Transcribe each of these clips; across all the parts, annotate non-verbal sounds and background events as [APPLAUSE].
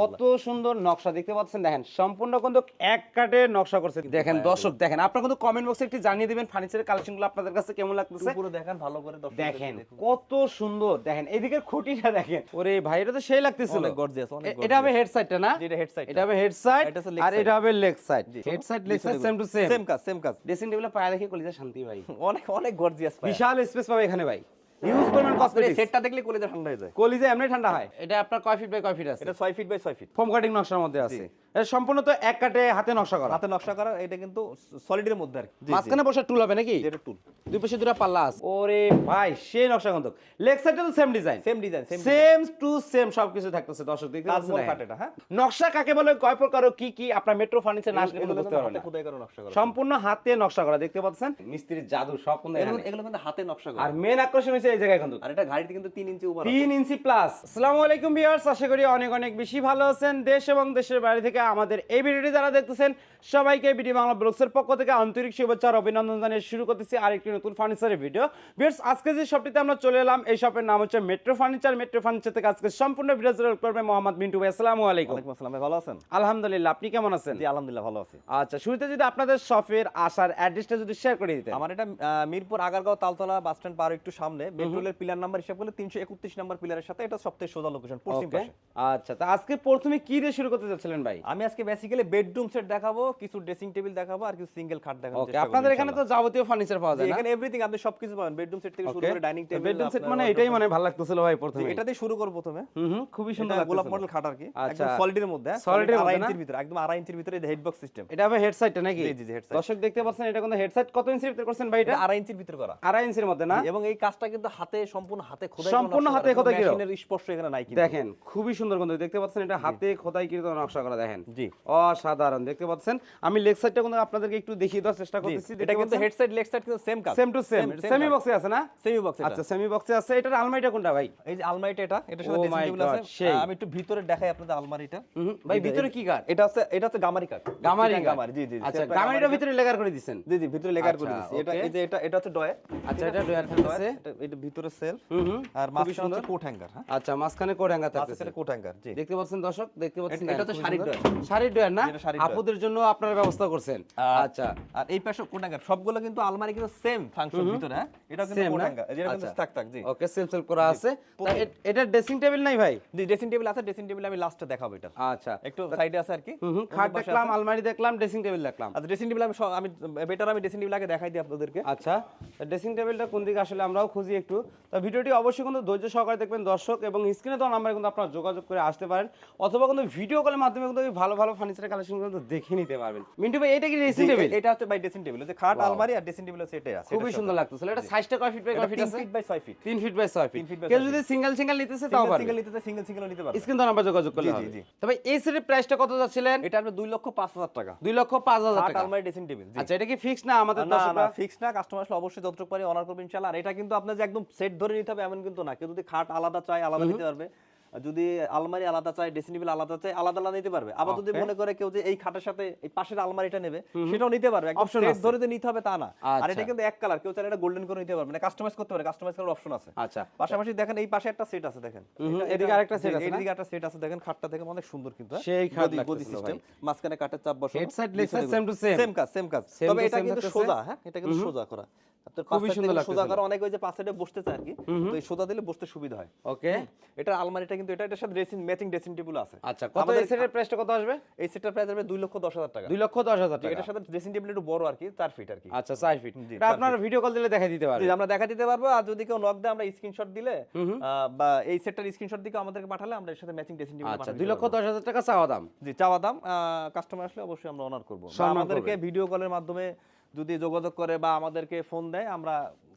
কত সুন্দর নকশা দেখতে পাচ্ছেন দেখেন সম্পূর্ণ কিন্তু এক কাটে নকশা করছে। দেখেন দর্শক দেখেন আপনারা কিন্তু কমেন্ট বক্সে একটু জানিয়ে দিবেন ফার্নিচারের কালেকশনগুলো আপনাদের কাছে কেমন লাগতেছে? পুরো দেখেন ভালো করে দেখেন কত সুন্দর দেখেন এদিকে খুঁটিটা দেখেন। ওরে ভাই এটা তো সেই লাগতেছিল। অনেক gorgeous, অনেক এটা হবে হেড সাইডটা না? এটা হেড টা। এটা হবে হেড সাইড আর এটা হবে leg side. Head side leg side same to same same কাজ সেম কাজ। ড্রেসিং টেবিলে পায়া দেখে কলিজা শান্তি ভাই। [LAUGHS] অনেক অনেক গর্জিয়াস বিশাল স্পেস পাবে এখানে ভাই। ইউজ পরিমাণ আপনার কসমেটিক্স সেটটা দেখলে কলিজা ঠান্ডা হয়ে যায়। কলিজা এমনি ঠান্ডা হয়। এটা আপনার কয় ফিট বাই কয় ফিট আছে? এটা 6 feet by 6 feet foam cutting নকশার মধ্যে আছে। সম্পূর্ণ তো এক কাটে হাতে নকশা করা। হাতে নকশা করা এটা কিন্তু সলিডের মধ্যে আর। মাঝখানে বসে টুল হবে নাকি? এটা টুল। দুই পাশে দুটো পাল্লা আছে। ওরে ভাই সেই নকশা লেগ সাইডটা তো same design same design same to same সবকিছু থাকতেছে দর্শক দেখতে তাজমহল হ্যাঁ? নকশা কাকে বলে? কয় প্রকার ও কি কি? আপনার মেট্রো ফার্নিচার না আসলে বুঝতে পারবেন না। খোদাই করা নকশা করা। সম্পূর্ণ হাতে নকশা করা দেখতে পাচ্ছেন? মিস্ত্রির জাদু সব কিন্তু এগুলো কিন্তু হাতে নকশা করা। আর মেন আকর্ষণ হচ্ছে এই জায়গায় কিন্তু। আর এটা গাড়িতে কিন্তু 3 ইঞ্চি উপর তিন ইঞ্চি প্লাস আসসালামু আলাইকুম ভিউয়ার্স আশা করি অনেক অনেক বেশি ভালো আছেন। দেশ এবং দেশের বাইরে থেকে আমাদের এই ভিডিওটি যারা দেখতেছেন সবাইকে বিডি বাংলা ব্লগসের পক্ষ থেকে আন্তরিক শুভেচ্ছা আর অভিনন্দন জানিয়ে শুরু করতেছি আরেকটি নতুন ফার্নিচারের ভিডিও। ভিউয়ার্স আজকে যে শপটিতে আমরা চলে এলাম এই শপের নাম হচ্ছে মেট্রো ফার্নিচার মেট্রো ফার্নিচার থেকে আজকে সম্পূর্ণ ভিডিও জুড়ে করবে মোহাম্মদ মিন্টু ভাই। আসসালামু আলাইকুম। ওয়ালাইকুম আসসালাম ভাই ভালো আছেন? আলহামদুলিল্লাহ আপনি কেমন আছেন? জি আলহামদুলিল্লাহ ভালো আছি। আচ্ছা শুরুতে যদি আপনাদের শপের আসার অ্যাড্রেসটা যদি শেয়ার করে দিতেন। আমার এটা মিরপুর আগারগাঁও তালতলা বাস স্ট্যান্ড পার একটু সামনে। বেট্রোলের পিলার নাম্বার হিসাব করলে 331 নাম্বার পিলারের সাথে এটা সবথেকে সোজা লোকেশন পশ্চিম পাশে। আচ্ছা তা আজকে প্রথমে কি দিয়ে শুরু করতে যাচ্ছিলেন ভাই? আমি আজকে বেসিক্যালি বেডরুম সেট দেখাবো কিছু ড্রেসিং টেবিল দেখাবো আর কিছু সিঙ্গেল খাট দেখাবো ওকে আপনাদের এখানে তো যাবতীয় ফার্নিচার পাওয়া যায় এখানে এভরিথিং আপনি সবকিছু পাবেন। বেডরুম সেট থেকে শুরু করে ডাইনিং টেবিল বেডরুম সেট মানে এটাই মানে ভালো লাগতেছিল ভাই প্রথমে। এটা দিয়ে শুরু করব প্রথমে। হুম হুম খুবই সুন্দর এটা গোলাপ মডেল খাট আর কি। আচ্ছা। একদম সলিডের মধ্যে আড়াই মধ্যে? ইঞ্চির ভিতরে একদম আড়াই ইঞ্চির ভিতরে হেড বক্স সিস্টেম এটা হবে হেডসাইটটা নাকি? জি, জি, headset। দর্শক দেখতে পাচ্ছেন এটা কিন্তু হেডসাইট কত ইঞ্চির ভিতরে করছেন ভাই এটা? এটা আড়াই ইঞ্চির ভিতরে করা। আড়াই ইঞ্চির মধ্যে না? এবং এই কাজটা কিন্তু হাতে সম্পূর্ণ হাতে খোদাই সম্পূর্ণ হাতে খোদাই করা। মেশিনের স্পর্শ এখানে নাই কিন্তু। দেখেন খুবই সুন্দর কিন্তু। দেখতে পাচ্ছেন এটা হাতে খোদাই কৃত নকশা করা দেখেন। জি। অসাধারণ দেখতে পাচ্ছেন? আমি লেগ সাইডটা কিন্তু আপনাদেরকে একটু দেখিয়ে দেওয়ার চেষ্টা করতেছি এটা কিন্তু হেডসেট লেগ সাইড কিন্তু সেম কাজ। সেম টু সেম সেমি বক্সে আছে না? সেমি বক্স আচ্ছা সেমি বক্সে আছে। এটার আলমারিটা কোনটা ভাই? এই যে আলমারিটা এটা এটার সাথে Oh ড্রেসিং টেবিল আছে। আমি একটু ভিতরে দেখাই আপনাদের আলমারিটা। ভাই ভিতরে কি কাঠ এটা হচ্ছে এটা হচ্ছে গামারি কাঠ। গামারি গামারি জি জি আচ্ছা সেটা গামারিটার গামারি ভিতরে লেগার করে কাঠ। জি জি ভিতরে লেগার করে আচ্ছা, দিচ্ছি এটা এই যে এটা এটা হচ্ছে ডয়ে আচ্ছা এটা ডয়ার থাকতেছে এটা এটা ভিতরে সেলফ। আর মাঝখানে হচ্ছে কোট হ্যাঙ্গার হ্যাঁ? আচ্ছা মাঝখানে কোড হ্যাঙ্গার থাকতেছে। কোট হ্যাঙ্গার জি। দেখতে পাচ্ছেন দর্শক? দেখতে পাচ্ছেন এটা- তো শাড়ির ডয়ার। শাড়ির ডয়ার না? আপুদের জন্য আপনারা ব্যবস্থা করছেন। আচ্ছা। আর এই পাশে কোট হ্যাঙ্গার সবগুলো কিন্তু আলমারি কিন্তু সেম ফাংশন ভিতরে হ্যাঁ? এটা কিন্তু Same কোট না? হ্যাঙ্গার যেটা কিন্তু আচ্ছা। থাক থাক জি। ওকে সেলফ সেলফ করা আছে। এটা ড্রেসিং টেবিল নাই ভাই? জি ড্রেসিং টেবিল আছে ড্রেসিং টেবিল আমি লাস্টে দেখাবো এটা। আচ্ছা। একটু সাইডে আছে আর কি। খাট দেখলাম আলমারি দেখলাম ড্রেসিং টেবিল দেখলাম। আচ্ছা ড্রেসিং টেবিল আমি আমি বেটার আমি ড্রেসিং টেবিল আগে দেখাই দিই আপনাদেরকে। আচ্ছা। ড্রেসিং টেবিলটা কোন দিকে আসলে আমরাও খুঁজি একটু। তো ভিডিওটি অবশ্যই কিন্তু ধৈর্য সহকারে দেখবেন দর্শক এবং স্ক্রিনে তো নাম্বারে কিন্তু আপনারা যোগাযোগ করে আসতে পারেন। অথবা কিন্তু ভিডিও কলের মাধ্যমে কিন্তু ভালো ভালো ফার্নিচার কালেকশন কিন্তু দেখে নিতে পারবেন। মিন্টু ভাই এটা কি ড্রেসিং টেবিল এটা হচ্ছে বাই ড্রেসিং টেবিল যে খাট আলমারি আর ড্রেসিং টেবিল এটাই আছে খুবই সুন্দর লাগতেছিল। এটা সাইজটা কয় ফিট বাই কয় ফিট আছে? 3 ফিট বাই 6 ফিট তিন ফিট বাই ছয় ফিট তিন কেউ যদি সিঙ্গেল সিঙ্গেল নিতেছে তাও সিঙ্গেল পারবে। সিঙ্গেল নিতে সিঙ্গেল সিঙ্গেল নিতে পারবে। স্ক্রিন তো নাম্বার যোগাযোগ করলে জি, হবে। জি। তবে এই সেটের প্রাইসটা কত যাচ্ছিলেন? এটা আপনি 2 লক্ষ 5000 টাকা। দুই লক্ষ পাঁচ হাজার খাট আলমারি ড্রেসিং টেবিল আচ্ছা এটা কি ফিক্স না আমাদের না না ফিক্স না কাস্টমার আসলে অবশ্যই যতটুকু পারি অনার করবেন ইনশাআল্লাহ। আর এটা কিন্তু আপনার যে একদম সেট ধরে নিতে হবে এমন কিন্তু না। কেউ যদি খাট আলাদা চায় আলাদা নিতে পারবে। যদি আলমারি আলাদা চায় ড্রেসিং টেবিল আলাদা চায় আলাদা আলাদা নিতে পারবে। আবার যদি মনে করে কেউ যে এই খাটের সাথে এই পাশের আলমারিটা নেবে সেটাও নিতে পারবে। সেট ধরে যে নিতে হবে তা না। আর আচ্ছা। এটা কিন্তু এক কালার কেউ চাইলে এটা গোল্ডেন করে নিতে পারবে। না কাস্টমাইজ করতে পারে কাস্টমাইজ করার অপশন আছে। আচ্ছা। পাশাপাশি দেখেন এই পাশে একটা সেট আছে দেখেন। এদিকে আরেকটা জি, আছে এদিকে একটা সেট আছে দেখেন খাটটা দেখেন অনেক সুন্দর কিন্তু হ্যাঁ? সেই খাট গদি- সিস্টেম মাঝখানে কাঠের চাপ বসানো। Leg side, same to same. Same কাজ সেম কাজ। তবে এটা কিন্তু সোজা হ্যাঁ? এটা কিন্তু সোজা করা। খুবই সুন্দর অনেক ওই যে বসতে চায় আর কি। তো এই দিলে বসতে সুবিধা হয়। ওকে। এটা আলমারিটা কিন্তু এটা এটার সাথে ড্রেসিং ম্যাচিং ড্রেসিং টেবিল আছে। আচ্ছা কত এই সেটের প্রাইসটা কত আসবে? এই সেটটার প্রাইস হবে দুই লক্ষ দশ হাজার টাকা। দুই লক্ষ দশ হাজার টাকা। এটার সাথে ড্রেসিং টেবিল একটু বড় আর কি চার ফিট আর কি। আচ্ছা চার ফিট এটা আপনারা ভিডিও কল দিলে দেখা দিতে পারবে। জি, আমরা দেখা দিতে পারব। আর যদি কেউ নক দেয় আমরা স্ক্রিনশট দিলে বা এই সেটটার স্ক্রিনশট দিকে আমাদেরকে পাঠালে আমরা এর সাথে ম্যাচিং ড্রেসিং টেবিল আচ্ছা দুই লক্ষ দশ হাজার টাকা চাওয়া দাম। জি চাওয়া দাম। কাস্টমার আসলে অবশ্যই আমরা অনার করব। আমাদেরকে ভিডিও কলের মাধ্যমে যদি যোগাযোগ করে বা আমাদেরকে ফোন দেয় আমরা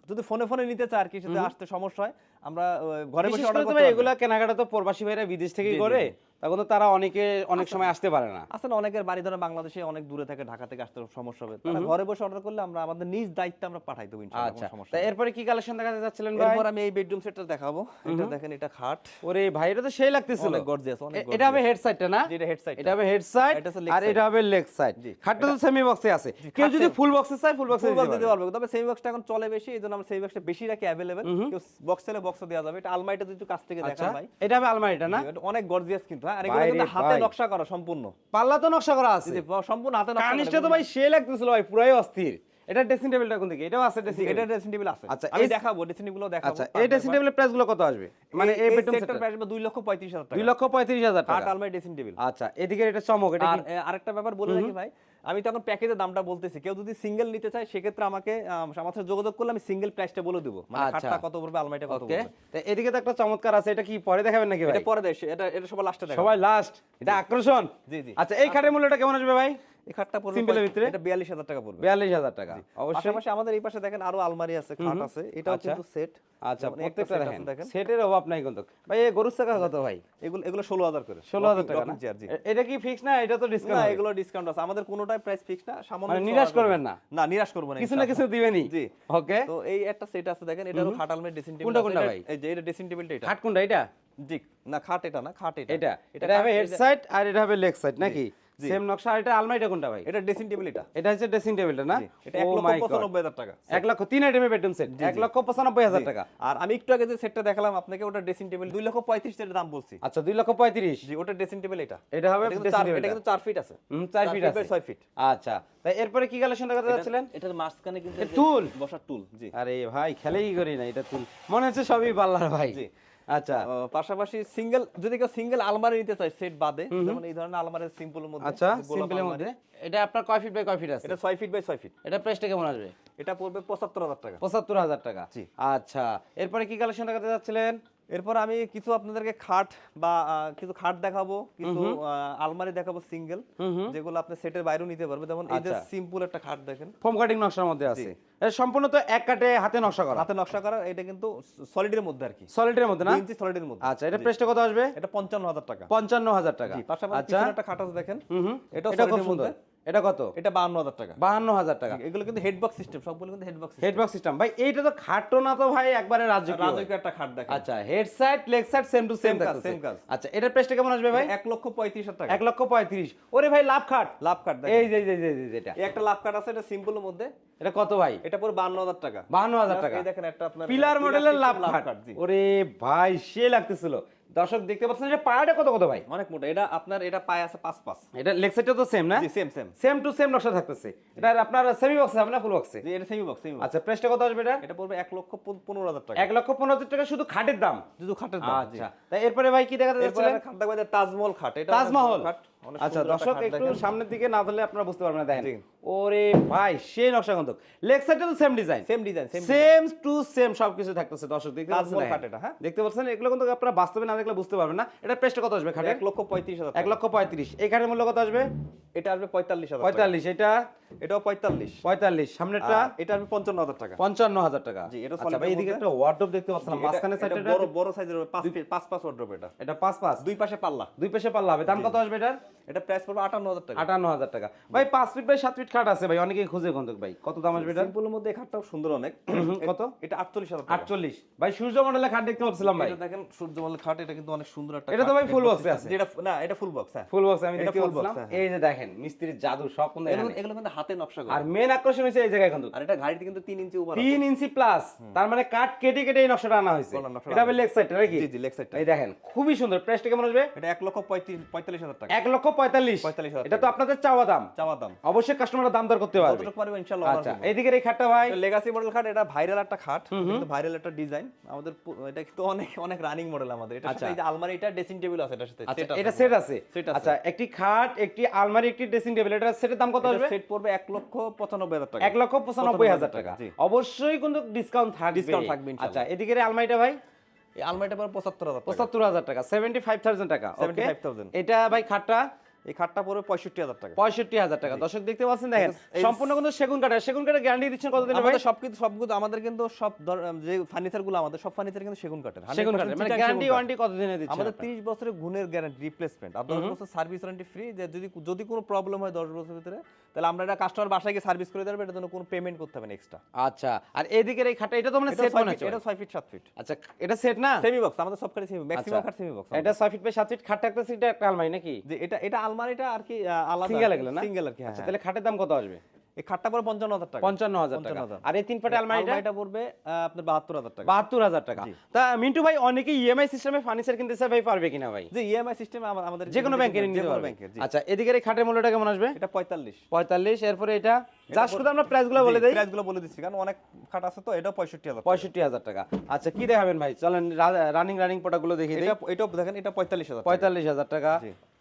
যদি ফোনে ফোনে নিতে চায় আর কি সেটা আসতে সমস্যা হয় আমরা ঘরে বসে অর্ডার করতে পারি এগুলা কেনাকাটা তো প্রবাসী ভাইরা বিদেশ থেকে জি, জি, করে। তখন তো তারা অনেকে অনেক সময় আসতে পারে না। আসলে অনেকের বাড়ি ধরে বাংলাদেশে অনেক দূরে থাকে ঢাকা থেকে আসতে সমস্যা হবে। তারা ঘরে বসে অর্ডার করলে আমরা আমাদের নিজ দায়িত্বে আমরা পাঠাই দেবো ইনশাআল্লাহ আচ্ছা। সমস্যা এরপরে কি কালেকশন দেখাতে যাচ্ছিলেন ভাই? এরপর আমি এই বেডরুম সেটটা দেখাবো। এটা দেখেন এটা খাট। ওরে ভাই এটা তো সেই লাগতেছিল। অনেক গর্জিয়াস অনেক এটা হবে হেড সাইডটা না? যেটা হেড সাইড এটা হবে হেড সাইড এটা আর এটা হবে লেগ সাইড। খাটটা তো সেমি বক্সে আছে। কেউ যদি ফুল বক্সে চায় ফুল বক্সে বক্স দিতে পারবে। তবে সেমি বক্সটা এখন চলে বেশি এই জন্য আমরা সেমি বক্সটা বেশি রাখি অ্যাভেলেবেল কেউ বক্স চাইলে বক্সও দেওয়া যাবে। এটা আলমারিটা যদি একটু কাছ থেকে আচ্ছা। দেখান ভাই। এটা হবে আলমারিটা না? অনেক গর্জিয়াস কিন্তু হ্যাঁ? আর এগুলো কিন্তু হাতে নকশা করা সম্পূর্ণ। পাল্লা তো নকশা করা আছে। সম্পূর্ণ হাতে নকশা কানিসটা তো ভাই সে লাগতেছিল ভাই পুরাই অস্থির। এটা ড্রেসিং টেবিলটা কোন দিকে? এটাও আছে ড্রেসিং এটা ড্রেসিং টেবিল আছে। আচ্ছা, আমি দেখাবো ড্রেসিং টেবিলও দেখাবো। আচ্ছা এই ড্রেসিং টেবিলের প্রাইসগুলো কত আসবে? মানে এই বেডরুম প্রাইস 2 লক্ষ 35 হাজার টাকা। দুই লক্ষ পঁয়ত্রিশ হাজার টাকা। টাকা আলমারি ড্রেসিং টেবিল আচ্ছা এদিকে এটা চমক এটা আরেকটা ব্যাপার বলে রাখি ভাই আমি তখন প্যাকেজের দামটা বলতেছি। কেউ যদি সিঙ্গেল নিতে চায় সেক্ষেত্রে আমাকে আম, আমার সাথে যোগাযোগ করলে আমি সিঙ্গেল প্রাইসটা বলে দেবো। মানে আচ্ছা। খাটটা কত পড়বে আলমারিটা কত পড়বে। এদিকে তো একটা চমৎকার আছে এটা কি পরে দেখাবেন নাকি ভাই? এটা পরে দেখ এটা এটা সবার লাস্টে সবাই লাস্ট এটা আকর্ষণ। জি, জি। আচ্ছা এই খাটের মূল্যটা কেমন আসবে ভাই? এই খাটটা পড়বে কয়- ভিতরে? এটা 42000 টাকা পড়বে। বিয়াল্লিশ হাজার টাকা। অবশ্যই। পাশাপাশি আমাদের এই পাশে দেখেন আরও আলমারি আছে খাট আছে। এটাও আচ্ছা। কিন্তু সেট আচ্ছা প্রত্যেকটা দেখেন। সেটের অভাব নাই কিন্তু। ভাই এই গরুর টাকা কত ভাই? এগুলো এগুলো 16000 করে। ষোলো হাজার টাকা না? এটা কি ফিক্স না? এটা তো না এগুলো ডিসকাউন্ট আছে। আমাদের কোনোটাই প্রাইস ফিক্স না। সামান্য মানে নিরাশ করবেন না? না নিরাশ করব না কিছু না কিছু দিবেনই। জি। ওকে তো এই একটা সেট আছে দেখেন। এটারও খাট আলমারি ড্রেসিং টেবিল কোনটা কোনটা ভাই? এই যে এটা ড্রেসিং টেবিলটা এটা। খাট কোনটা এটা? জি। না খাট এটা না খাট এটা। এটা। এটা হবে হেড সাইড আর এটা হবে লেগ সাইড নাকি। সেম নকশা। এটা আলমারিটা কোনটা ভাই? এটা ড্রেসিং টেবিল এটা। এটা হচ্ছে ড্রেসিং টেবিলটা না? এটা এক ও লক্ষ মাই গড পঁচানব্বই হাজার টাকা এক লক্ষ তিন আইটেমের বেডরুম সেট এক লক্ষ পঁচানব্বই হাজার টাকা। আর আমি একটু আগে যে সেটটা দেখালাম আপনাকে ওটা ড্রেসিং টেবিল দুই লক্ষ পঁয়ত্রিশ এর দাম বলছি। আচ্ছা দুই লক্ষ পঁয়ত্রিশ। জি ওটা ড্রেসিং টেবিল এটা। এটা হবে এটা কিন্তু চার- এটা কিন্তু চার ফিট আছে। হুম, চার ফিট আছে। ছয় ফিট আচ্ছা তাই এরপরে কি কালেকশন দেখাতে যাচ্ছিলেন? এটার মাঝখানে কিন্তু টুল? বসার টুল জি। আরে ভাই খেলেই করি না এটা তুই মনে হচ্ছে সবই পাল্লার ভাই। জি। আচ্ছা। পাশাপাশি সিঙ্গেল যদি কেউ সিঙ্গেল আলমারি নিতে চায় সেট বাদে যেমন এই ধরনের আলমারি সিম্পলের মধ্যে আচ্ছা সিম্পলের মধ্যে? এটা আপনার কয় ফিট বাই কয় ফিট আছে? এটা ছয় ফিট বাই ছয় ফিট এটা প্রাইসটা কেমন আসবে? এটা পড়বে পঁচাত্তর হাজার টাকা। পঁচাত্তর হাজার টাকা। জি। আচ্ছা এরপরে কি কালেকশন দেখাতে যাচ্ছিলেন? এরপর আমি কিছু আপনাদেরকে খাট বা কিছু খাট দেখাবো কিছু আলমারি দেখাবো সিঙ্গেল যেগুলো আপনি সেটের বাইরেও নিতে পারবে যেমন এই যে আচ্ছা। সিম্পল একটা খাট দেখেন। ফোম কাটিং নকশার মধ্যে আছে। এটা সম্পূর্ণ তো এক কাটে হাতে নকশা করা। হাতে নকশা করা এটা কিন্তু সলিডের মধ্যে আর কি। সলিডের মধ্যে না? ইঞ্চি সলিডের মধ্যে। আচ্ছা এটা প্রাইসটা কত আসবে? এটা পঞ্চান্ন হাজার টাকা। পঞ্চান্ন হাজার টাকা। পাশাপাশি আচ্ছা। একটা খাট আছে দেখেন। এটা খুব সুন্দর মধ্যে। এটা কত? এটা বাহান্ন হাজার টাকা। বাহান্ন হাজার টাকা। এগুলো কিন্তু হেডবক্স সিস্টেম সবগুলো কিন্তু হেডবক্স সিস্টেম ভাই এইটা তো খাটটো না তো ভাই একবারে রাজকীয়। একটা খাট দেখেন। আচ্ছা head side leg side same to same কাজ, same কাজ। আচ্ছা এটার প্রাইসটা কেমন আসবে ভাই? এক লক্ষ পঁয়ত্রিশ হাজার টাকা। এক লক্ষ পঁয়ত্রিশ। ওরে ভাই লাভ খাট। লাভ দেখেন। এই যে এই যে- যে- যেটা একটা লাভ কাট আছে এটা সিম্পলের মধ্যে। এটা কত ভাই? এটা পুরো বান্ন হাজার টাকা। বাহান্ন হাজার টাকা। এই দেখেন একটা আপনার পিলার মডেলের লাভ লাভ খাট। ওরে ভাই সে লাগতেছিল। দর্শক দেখতে পাচ্ছেন যে পায়াটা কত কত ভাই? অনেক মোটা। এটা আপনার এটা পায় আছে পাঁচ পাঁচ। এটা লেগ সাইডটা তো সেম না? জি same same same to same নকশা থাকতেছে। এটা আপনার সেমি বক্সে হবে না ফুল বক্সে জি এটা সেমি বক্স সেমি আচ্ছা প্রাইসটা কত আসবে এটা? এটা পড়বে এক লক্ষ পন- পনেরো হাজার টাকা। এক লক্ষ পনেরো হাজার টাকা শুধু খাটের দাম। শুধু খাটের দাম। আচ্ছা। তাই এরপরে ভাই কি দেখাতে যাচ্ছেন এরপরে একটা খাট দেখব তাজমহল খাট। এটা তাজমহল খাট, আচ্ছা দর্শক একটু সামনের দিকে না ধরলে আপনারা বুঝতে পারবেন না দেখেন। ওরে ভাই সেই নকশা গন্ধক লেগ সাইডটা তো same design same design same to same সবকিছু থাকতেছে দর্শক দেখতে পাচ্ছেন? দেখেন। হ্যাঁ? দেখতে পাচ্ছেন? এগুলো কিন্তু আপনারা বাস্তবে না দেখলে বুঝতে পারবেন না। এটা প্রেসটা কত আসবে খাটে এক লক্ষ পঁয়ত্রিশ হাজার এক লক্ষ পঁয়ত্রিশ। এই খাটের মূল্য কত আসবে? এটা আসবে পঁয়তাল্লিশ হাজার পঁয়তাল্লিশ। এটা এটাও পঁয়তাল্লিশ। পঁয়তাল্লিশ। সামনেরটা আর এটা আসবে পঞ্চান্ন হাজার টাকা। পঞ্চান্ন হাজার টাকা। জি, এটা আচ্ছা ভাই এদিকে একটা ওয়ার্ডরোব দেখতে পাচ্ছেন এটা- মাঝখানে এটা সাইডটা বড় বড় সাইজের পাঁচ পাঁচ পাঁচ ওয়ার্ড্রোব এটা। এটা পাঁচ পাঁচ দুই পাশে পাল্লা। দুই পাশে পাল্লা। হবে দাম কত আসবে এটার? এটা প্রাইস পড়বে আটান্ন হাজার টাকা। আটান্ন হাজার টাকা ভাই পাঁচ ফিট বাই সাত ফিট খাট আছে ভাই অনেকেই খুঁজে গন্ধক ভাই। কত দাম আসবে এটা সিম্পলের মধ্যে খাটটাও সুন্দর অনেক। [COUGHS] কত? এটা আটচল্লিশ হাজার আটচল্লিশ। ভাই সূর্য মন্ডলের খাট দেখতে পাচ্ছিলাম ভাই। এটা দেখেন সূর্যমলের খাট এটা কিন্তু অনেক সুন্দর একটা এটা তো। ভাই এ system। আছে। যেটা না এটা ফুল বক্স হ্যাঁ। ফুল বক্স আমি দেখতে পাচ্ছিলাম। হ্যাঁ, এই যে দেখেন মিস্ত্রির জাদু সব। এগুলো কিন্তু হাতে নকশা করা। আর মেন আকর্ষণ এই জায়গায় কিন্তু আর এটা গাড়িতে কিন্তু ইঞ্চি উপর ইঞ্চি প্লাস তার মানে কেটে কেটে এই নকশাটা আনা হয়েছে। এটা হবে লেগ সাইড নাকি? জি জি লেগ সাইডটা এই দেখেন খুবই সুন্দর। প্রাইসটা কেমন আসবে? এটা লক্ষ পঁয়ত্রিশ পঁয়তাল্লিশ হাজার টাকা। লক্ষ পঁয়তাল্লিশ। 45,000 এটা তো আপনাদের চাওয়া দাম। চাওয়া দাম। অবশ্যই কাস্টমাররা দাম দর করতে পারবে। কতটুকু পারবে ইনশাআল্লাহ আচ্ছা এইদিকের এই খাটটা ভাই? লেগাসি মডেল খাট এটা ভাইরাল একটা খাট। কিন্তু ভাইরাল একটা ডিজাইন আমাদের এটা কিন্তু অনেক অনেক রানিং মডেল আমাদের। এটা আচ্ছা। এই যে আলমারি এটা ড্রেসিং টেবিল আছে এটার সাথে আচ্ছা এটা সেট আছে। আচ্ছা একটি খাট একটি আলমারি একটি ড্রেসিং টেবিল এটা সেটের দাম কত আসবে? সেট পড়বে এক লক্ষ পঁচানব্বই হাজার টাকা। এক লক্ষ পঁচানব্বই হাজার টাকা অবশ্যই কিন্তু ডিসকাউন্ট থাকবে। ডিসকাউন্ট থাকবে। আচ্ছা এদিকে আলমাইটা আলমারিটা ভাই? এই আলমারিটা পড়বে পঁচাত্তর হাজার পঁচাত্তর হাজার টাকা সেভেন্টি ফাইভ থাউজেন্ড টাকা সেভেন্টি ফাইভ থাউজেন্ড এটা ভাই খাটটা? এই খাটটা পড়বে পঁয়ষট্টি হাজার টাকা। পঁয়ষট্টি হাজার টাকা। দর্শক দেখতে পাচ্ছেন দেখেন সম্পূর্ণ কিন্তু সেগুন কাঠের সেগুন কাঠের গ্যারান্টি দিচ্ছেন কতদিন আমাদের সব কিন্তু সবগুলো আমাদের কিন্তু সব যে আমাদের সব ফার্নিচার কিন্তু সেগুন কাঠের সেগুন কাঠের মানে গ্যারান্টি ওয়ারেন্টি কতদিনে দিচ্ছেন আমাদের আপনারা? তিরিশ বছরের গুণের গ্যারান্টি রিপ্লেসমেন্ট আর দশ বছর সার্ভিস ওয়ারেন্টি ফ্রি যে যদি যদি কোনো প্রবলেম হয় দশ বছরের ভিতরে তাহলে আমরা এটা কাস্টমার বাসায় গিয়ে সার্ভিস করে দেবো এটার জন্য কোনো পেমেন্ট করতে হবে না এক্সট্রা আচ্ছা আর এদিকের এই খাটটা এটা তো মানে সেট ছয় মনে ফিট হচ্ছে এটা ছয় ফিট সাত ফিট আচ্ছা এটা সেট না? সেমি বক্স আমাদের সব খালি সেমি ম্যাক্সিমাম। খাট সেমি বক্স এটা ছয় ফিট বাই সাত ফিট খাট থাকতেছে এটা একটা আলমারি নাকি? যে এটা এটা আলমারিটা আর কি আলাদা সিঙ্গেল এগুলো না? সিঙ্গেল আর কি আচ্ছা হ্যাঁ। তাহলে খাটের দাম কত আসবে? এই খাটটা পড়বে পঞ্চান্ন হাজার টাকা। পঞ্চান্ন হাজার টাকা। আর এই তিন পাটে আলমারিটা? এটা পড়বে আপনার বাহাত্তর হাজার টাকা। বাহাত্তর হাজার টাকা। তা মিন্টু ভাই অনেকে ইএমআই সিস্টেমে ফার্নিচার কিনতে চাই ভাই পারবে কিনা ভাই? যে ইএমআই সিস্টেমে আমাদের যে কোনো ব্যাংকের নিতে পারবে। ব্যাংকের আচ্ছা এদিকের এই খাটের মূল্যটা কেমন আসবে? এটা পঁয়তাল্লিশ। পঁয়তাল্লিশ এরপরে এটা? যা শুধু আমরা প্রাইসগুলো বলে দিই। প্রাইসগুলো বলে দিচ্ছি কারণ অনেক খাট আছে তো এটা পঁয়ষট্টি হাজার পঁয়ষট্টি হাজার টাকা। আচ্ছা কি দেখাবেন ভাই? চলেন রানিং রানিং প্রোডাক্টগুলো দেখিয়ে দিই। এটা এটাও দেখেন এটা পঁয়তাল্লিশ হাজার পঁয়তাল্লিশ হাজার টাকা।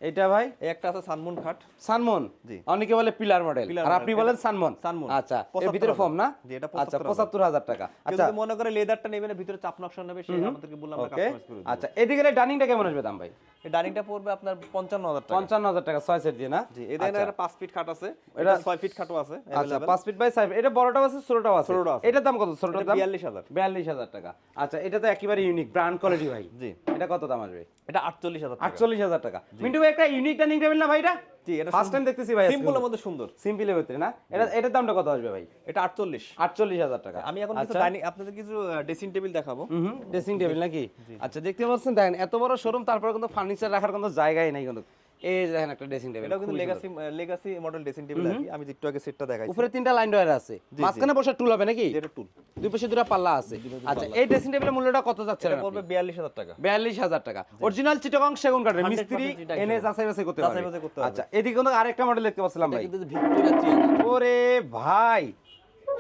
এটা ভাই? একটা আছে সানমুন খাট। সানমন জি। অনেকে বলে পিলার মডেল আর আপনি বলেন সানমন সানমন। আচ্ছা এর ভিতরে ফোম না? জি, এটা আচ্ছা 75,000 পঁচাত্তর হাজার টাকা। আচ্ছা। যদি মনে করে লেদারটা নেবেন ভিতরে চাপ নকশা নেবে সে আমাদেরকে বললাম আমরা কাস্টমাইজ করে আচ্ছা এদিকে ডাইনিংটা কেমন আসবে দাম ভাই? এই ডাইনিংটা পড়বে আপনার পঞ্চান্ন হাজার টাকা। পঞ্চান্ন হাজার টাকা ছয় সেট দিয়ে না? জি এদের একটা পাঁচ ফিট খাট আছে। এটা- এটা ছয় ফিট খাটও আছে। আচ্ছা available। ফিট বাই সাইড এটা বড়টাও আছে ছোটটাও আছে। ছোটটাও আছে। এটার দাম কত? ছোটটার দাম? বিয়াল্লিশ হাজার। বিয়াল্লিশ হাজার টাকা। আচ্ছা এটা তো একেবারে ইউনিক ব্র্যান্ড কোয়ালিটি ভাই। জি। এটা কত দাম আসবে? এটা টাকা। টাকা। মিন্টু ভাই একটা ইউনিক ডাইনিং টেবিল না ভাই এটা? জি এটা ফার্স্ট টাইম দেখতেছি ভাই সিম্পলের মধ্যে সুন্দর। সিম্পলের ভিতরে না? এটা এটার দামটা কত আসবে ভাই? এটা আটচল্লিশ। আটচল্লিশ হাজার টাকা। আমি এখন কিছু আচ্ছা। ডাইনিং আপনাদের কিছু ড্রেসিং টেবিল দেখাবো। হুম ড্রেসিং টেবিল নাকি? আচ্ছা দেখতে পাচ্ছেন দেখেন এত বড় শোরুম তারপরে কিন্তু ফার্নিচার রাখার কোনো জায়গাই নাই কিন্তু। এই দেখেন একটা ড্রেসিং টেবিল এটাও কিন্তু legacy legacy model dressing table আর কি। আমি একটু আগে সেটটা দেখাইছি। উপরে তিনটা লাইন ডয়ার আছে। মাঝখানে বসে টুল হবে নাকি? যেটা টুল দুই পাশে দুটো পাল্লা আছে। আচ্ছা এই ড্রেসিং টেবিলের মূল্যটা কত যাচ্ছে এটা পড়বে বিয়াল্লিশ হাজার টাকা। বিয়াল্লিশ হাজার টাকা। অরিজিনাল চিটাগং সেগুন কাঠের মিস্ত্রি এনে যাচাই বাছাই করতে পারবে। বাছাই করতে পারবে। আচ্ছা এদিকে কিন্তু আরেকটা মডেল দেখতে পাচ্ছিলাম ভাই। কিন্তু ভিক্টোরিয়া ওরে ভাই!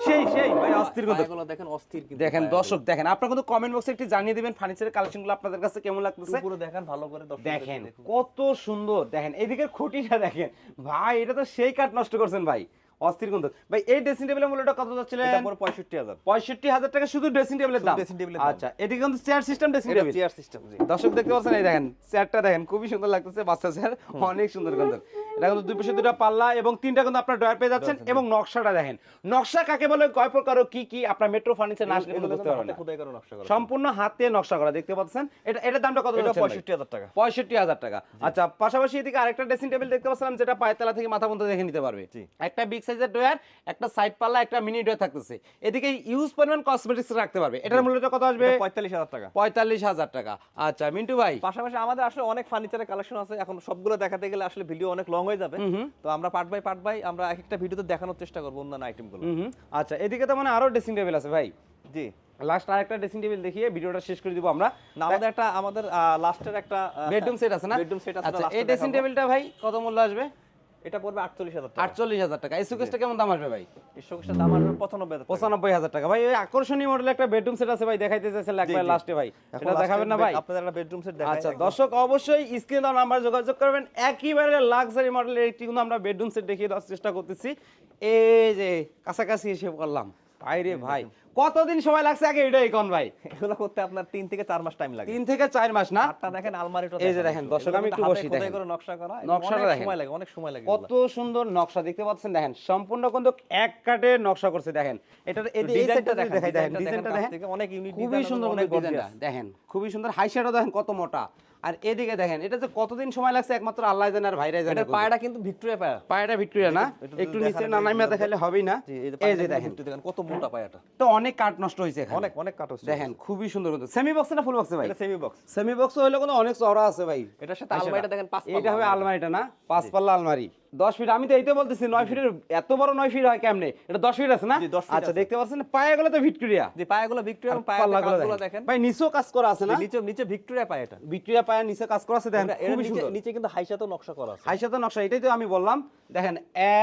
সেই সেই ভাই অস্থির কথা এগুলো দেখেন অস্থির কিন্তু দেখেন দর্শক দেখেন আপনারা কিন্তু কমেন্ট বক্সে একটু জানিয়ে দিবেন ফার্নিচারের কালেকশনগুলো আপনাদের কাছে কেমন লাগতেছে? পুরো দেখেন ভালো করে দর্শক দেখেন। কত সুন্দর। দেখেন এদিকের খুঁটিটা দেখেন। ভাই এটা তো সেই কাঠ নষ্ট করছেন ভাই। অস্থির কিন্তু ভাই এই ড্রেসিং টেবিলের মূল্যটা কত যাচ্ছিলেন এটা হাজার। পঁয়ষট্টি হাজার টাকা শুধু ড্রেসিং টেবিলের দাম? table এর দাম। আচ্ছা এদিকে কিন্তু chair system dressing table chair system জি। দর্শক দেখতে পাচ্ছেন এই দেখেন চেয়ারটা দেখেন খুবই সুন্দর লাগতেছে বাচ্চা চেয়ার অনেক সুন্দর কিন্তু এটা কিন্তু দুই পাশে দুটো পাল্লা এবং তিনটা কিন্তু আপনার ডয়ার পেয়ে যাচ্ছেন এবং নকশাটা দেখেন। নকশা কাকে বলে কয় প্রকার ও কি কি আপনার মেট্রো ফার্নিচার না আসলে বুঝতে পারবেন না। খোদাই করে নকশা করা। সম্পূর্ণ হাতে নকশা করা দেখতে পাচ্ছেন? এটা এটার দামটা কত এটা যাচ্ছে ভাই? পঁয়ষট্টি হাজার টাকা। পঁয়ষট্টি হাজার টাকা। আচ্ছা পাশাপাশি এদিকে আরেকটা ড্রেসিং টেবিল দেখতে পাচ্ছিলাম যেটা পায়তলা থেকে মাথা পর্যন্ত দেখে নিতে পারবে। একটা বিগ সাইজের ডয়ার একটা সাইড পাল্লা একটা মিনি ডয়ার থাকতেছে। এদিকে ইউজ পরিমাণ কসমেটিক্স রাখতে পারবে। এটার মূল্যটা কত আসবে? পঁয়তাল্লিশ হাজার টাকা। পঁয়তাল্লিশ হাজার টাকা। আচ্ছা মিন্টু ভাই। পাশাপাশি আমাদের আসলে অনেক ফার্নিচারের কালেকশন আছে। এখন সবগুলো দেখাতে গেলে আসলে ভিডিও অনেক লং হয়ে যাবে। তো আমরা পার্ট বাই পার্ট বাই আমরা এক একটা ভিডিওতে দেখানোর চেষ্টা করব অন্যান্য আইটেমগুলো। আচ্ছা এদিকে তো মানে আরও ড্রেসিং টেবিল আছে ভাই। জি। লাস্ট আর একটা ড্রেসিং টেবিল দেখিয়ে ভিডিওটা শেষ করে দিব আমরা। না আমাদের একটা আমাদের লাস্টের একটা বেডরুম সেট আছে না? বেডরুম সেট আছে আচ্ছা এই ড্রেসিং। টেবিলটা ভাই কত মূল্য আসবে? এটা পড়বে আটচল্লিশ হাজার টাকা। আটচল্লিশ হাজার টাকা। এই সুকেসটা কেমন দাম আসবে ভাই? এই শোকেসের দাম আসবে পঁচানব্বই পঁচানব্বই হাজার টাকা। ভাই ওই আকর্ষণীয় মডেল একটা বেডরুম সেট আছে ভাই দেখাইতে একবার লাস্টে ভাই। এটা দেখাবেন না ভাই? আপনাদের একটা বেডরুম সেট দেখাই। আচ্ছা দর্শক অবশ্যই স্ক্রিনে দেওয়া নাম্বার যোগাযোগ করবেন। একইবারে লাক্সারি মডেলের একটি কিন্তু আমরা বেডরুম সেট দেখিয়ে দেওয়ার চেষ্টা করতেছি। এই যে কাছাকাছি এসে করলাম ভাই রে ভাই কতদিন সময় লাগছে আগে এটাই কোন ভাই? এগুলো করতে আপনার তিন থেকে চার মাস টাইম লাগে। তিন থেকে চার মাস না? আটটা দেখেন আলমারিটা এই যে দেখেন, দর্শক, আমি একটু বসি, দেখেন। করে নকশা করা নকশাটা অনেক দেখেন। সময় লাগে অনেক সময় লাগে কত সুন্দর নকশা দেখতে পাচ্ছেন? দেখেন সম্পূর্ণ কিন্তু এক কাটে নকশা করছে দেখেন। এটার এই ডিজাইনটা দেখেন দেখাই দেখেন ডিজাইনটা দেখেন অনেক ইউনিক খুবই সুন্দর অনেক ডিজাইনটা দেখেন। খুবই সুন্দর হাই শ্যাডো দেখেন কত মোটা। আর এদিকে দেখেন এটা যে কতদিন সময় লাগছে একমাত্র আল্লাহ জানে আর ভাইরাই জানে পায়টা কিন্তু ভিক্টোরিয়া পায়া পায়টা ভিক্টোরিয়া না? একটু নিচে দেখান না এটা নামিয়ে দেখালে হবেই না? এই যে দেখেন। দেখেন কত মোটা পায়াটা তো অনেক কাট নষ্ট হয়েছে এখানে। অনেক অনেক কাট হচ্ছে দেখেন খুবই সুন্দর কিন্তু। সেমি বক্স না ফুল বক্সে ভাই? এটা সেমি বক্স সেমি বক্স হইলে কিন্তু অনেক চওড়া আছে ভাই। এটার সাথে আলমারিটা দেখেন পাঁচ এটা হবে আলমারিটা না? পাঁচ পাল্লা আলমারি। 10 ফিট আমি তো এইতে বলতেছি নয় ফিটের এত বড় নয় ফিট হয় কেমনে? এটা 10 ফিট আছে না? আচ্ছা দেখতে পাচ্ছেন পায়ে গুলো তো ভিক্টোরিয়া। যে পায়াগুলো ভিক্টোরিয়া এবং পায়াগুলো দেখেন। ভাই নিচেও কাজ করা আছে না? নিচে নিচে ভিক্টোরিয়া পায়ে এটা। ভিক্টোরিয়া পায়ে নিচে কাজ করা আছে দেখেন খুবই সুন্দর। নিচে কিন্তু হাইসাতো নকশা করা আছে। হাইসাতো নকশা এটাই তো আমি বললাম। দেখেন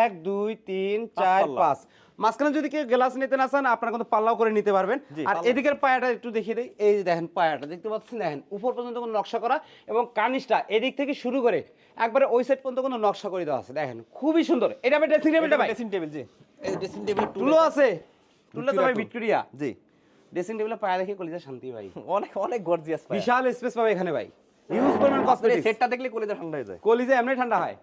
1 2 3 4 5 মাঝখানে যদি কেউ গ্লাস নিতে না চান আপনারা কিন্তু পাল্লাও করে নিতে পারবেন। আর। এদিকের পায়াটা একটু দেখিয়ে দিই। এই দেখেন পায়াটা দেখতে পাচ্ছেন? দেখেন উপর পর্যন্ত কোনো নকশা করা এবং কানিসটা এদিক থেকে শুরু করে একবারে ওই সাইড পর্যন্ত কোনো নকশা করে দেওয়া আছে। দেখেন খুবই সুন্দর। এটা হবে ড্রেসিং টেবিলটা ভাই? ড্রেসিং টেবিল জি। এই ড্রেসিং টেবিল টুলো আছে। টুলো তো ভাই ভিক্টোরিয়া। জি। ড্রেসিং টেবিলে পায়া দেখে কলিজা শান্তি ভাই। অনেক অনেক গর্জিয়াস বিশাল স্পেস পাবে এখানে ভাই। আপনার কসমেটিক্স সেটটা দেখলে কলিজা ঠান্ডা হয়ে যায়। কলিজা এমনি ঠান্ডা হয়?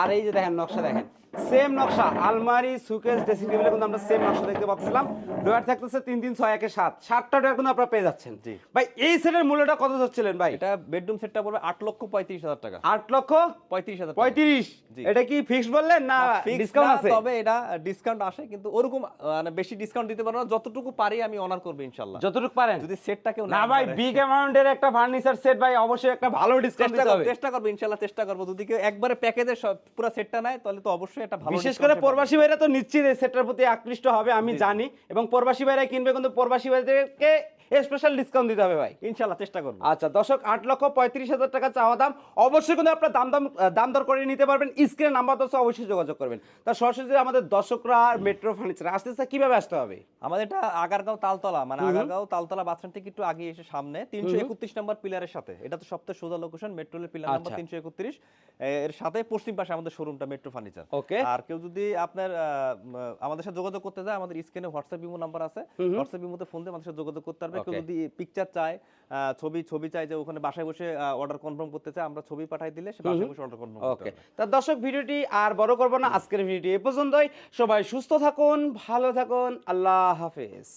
আর এই যে দেখেন নকশা দেখেন। সেম নকশা আলমারি সুকেস ড্রেসিং টেবিলে কিন্তু আমরা সেম নকশা দেখতে পাচ্ছিলাম। ডোয়ার থাকতেছে তিন তিন ছয় একে সাত। সাতটা ডোয়ার কিন্তু আপনারা পেয়ে যাচ্ছেন। জি। ভাই এই সেটের মূল্যটা কত ভাই? এটা বেডরুম সেটটা পড়বে আট লক্ষ পঁয়ত্রিশ হাজার টাকা। আট লক্ষ পঁয়ত্রিশ হাজার পঁয়ত্রিশ? এটা কি ফিক্সড বললেন না ডিসকাউন্ট আছে? তবে এটা ডিসকাউন্ট আসে কিন্তু ওরকম মানে বেশি ডিসকাউন্ট দিতে পারব না। যতটুকু পারি আমি অনার করব ইনশাল্লাহ। যতটুকু পারেন। যদি সেটটা কেউ না ভাই বিগ অ্যামাউন্টের একটা ফার্নিচার সেট ভাই অবশ্যই একটা ভালো ডিসকাউন্ট দিতে হবে। চেষ্টা করব ইনশাল্লাহ চেষ্টা করব। যদি কেউ একবারে প্যাকেজের পুরো সেটটা নেয় তাহলে তো অবশ্যই একটা ভালো বিশেষ করে প্রবাসী ভাইরা তো নিশ্চিত এই সেটটার প্রতি আকৃষ্ট হবে আমি জানি। এবং প্রবাসী ভাইরা কিনবে কিন্তু প্রবাসী ভাইদেরকে স্পেশাল ডিসকাউন্ট দিতে হবে ভাই। ইনশাল্লাহ চেষ্টা করব। আচ্ছা দর্শক আট লক্ষ পঁয়ত্রিশ হাজার টাকা চাওয়া দাম। অবশ্যই কিন্তু আপনার দাম দাম দাম দর করে নিতে পারবেন। স্ক্রিনে নাম্বার দশ অবশ্যই যোগাযোগ করবেন। তা সরাসরি আমাদের দর্শকরা মেট্রো ফার্নিচার আসতে আসতে কীভাবে আসতে হবে? আমাদের এটা আগারগাঁও তালতলা মানে আগারগাঁও তালতলা বাসস্ট্যান্ড থেকে একটু আগে এসে সামনে তিনশো একত্রিশ নম্বর পিলারের সাথে। এটা তো সবথেকে সোজা লোকেশন মেট্রোলের পিলার নাম্বার। তিনশো একত্রিশ। এর সাথে পশ্চিম পাশে আমাদের শোরুমটা মেট্রো ফার্নিচার ওকে আর কেউ যদি আপনার আমাদের সাথে যোগাযোগ করতে চায় আমাদের স্ক্রিনে হোয়াটসঅ্যাপ ইমো নাম্বার আছে। হোয়াটসঅ্যাপ ইমোতে ফোন দিয়ে আমাদের সাথে যোগাযোগ করতে পারবে। কেউ যদি পিকচার চায় ছবি ছবি চায় যে ওখানে বাসায় বসে অর্ডার কনফার্ম করতে চায় আমরা ছবি পাঠাই দিলে সে বাসায় বসে অর্ডার কনফার্ম ওকে তা দর্শক ভিডিওটি আর বড় করব না। আজকের ভিডিওটি এ পর্যন্তই। সবাই সুস্থ থাকুন ভালো থাকুন। আল্লাহ হাফেজ।